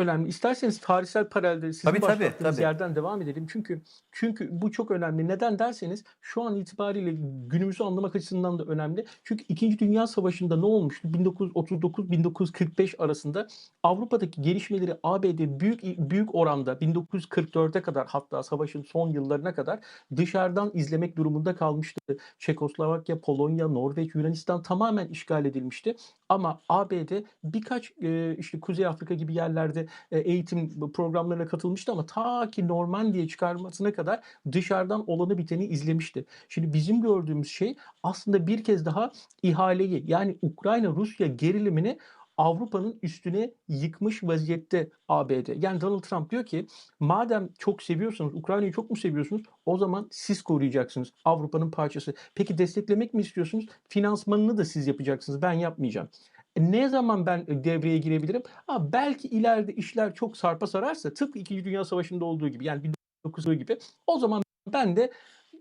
önemli. İsterseniz tarihsel paralelde sizin Tabii, tabii, başlattığınız tabii. yerden devam edelim. Çünkü çünkü bu çok önemli. Neden derseniz şu an itibariyle günümüzü anlamak açısından da önemli. Çünkü 2. Dünya Savaşı'nda ne olmuştu? 1939-1945 arasında Avrupa'daki gelişmeleri ABD büyük büyük oranda 1944'e kadar hatta savaşın son yıllarına kadar dışarıdan izlemek durumunda kalmıştı. Çekoslovakya, Polonya, Norveç, Yunanistan tamamen işgal edilmişti. Ama ABD birkaç e, işte Kuzey Afrika gibi yerlerde eğitim programlarına katılmıştı ama ta ki Normandiya çıkarmasına kadar dışarıdan olanı biteni izlemişti. Şimdi bizim gördüğümüz şey aslında bir kez daha ihaleyi yani Ukrayna-Rusya gerilimini Avrupa'nın üstüne yıkmış vaziyette ABD. Yani Donald Trump diyor ki madem çok seviyorsunuz, Ukrayna'yı çok mu seviyorsunuz? O zaman siz koruyacaksınız Avrupa'nın parçası. Peki desteklemek mi istiyorsunuz? Finansmanını da siz yapacaksınız. Ben yapmayacağım. E, Ne zaman ben devreye girebilirim? Ha, belki ileride işler çok sarpa sararsa tıpkı 2. Dünya Savaşı'nda olduğu gibi yani 1900 gibi o zaman ben de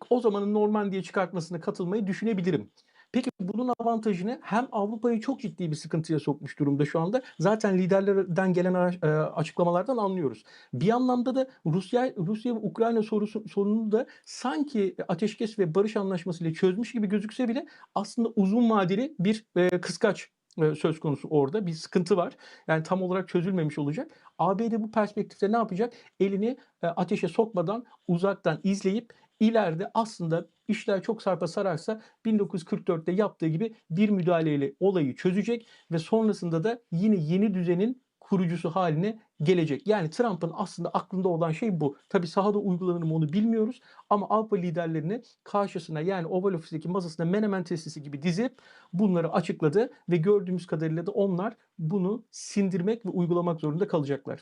o zamanın Normandiya çıkartmasına katılmayı düşünebilirim. Peki bunun avantajını hem Avrupa'yı çok ciddi bir sıkıntıya sokmuş durumda şu anda. Zaten liderlerden gelen e, açıklamalardan anlıyoruz. Bir anlamda da Rusya Rusya ve Ukrayna sorusu, sorununu da sanki ateşkes ve barış anlaşmasıyla çözmüş gibi gözükse bile aslında uzun vadeli bir e, kıskaç e, söz konusu orada. Bir sıkıntı var. Yani tam olarak çözülmemiş olacak. ABD bu perspektifte ne yapacak? Elini e, ateşe sokmadan uzaktan izleyip ileride aslında işler çok sarpa sararsa 1944'te yaptığı gibi bir müdahaleyle olayı çözecek ve sonrasında da yine yeni düzenin kurucusu haline gelecek. Yani Trump'ın aslında aklında olan şey bu. Tabii sahada uygulanır mı onu bilmiyoruz ama Avrupa liderlerini karşısına yani Oval Ofis'teki masasına menemen testisi gibi dizip bunları açıkladı ve gördüğümüz kadarıyla da onlar bunu sindirmek ve uygulamak zorunda kalacaklar.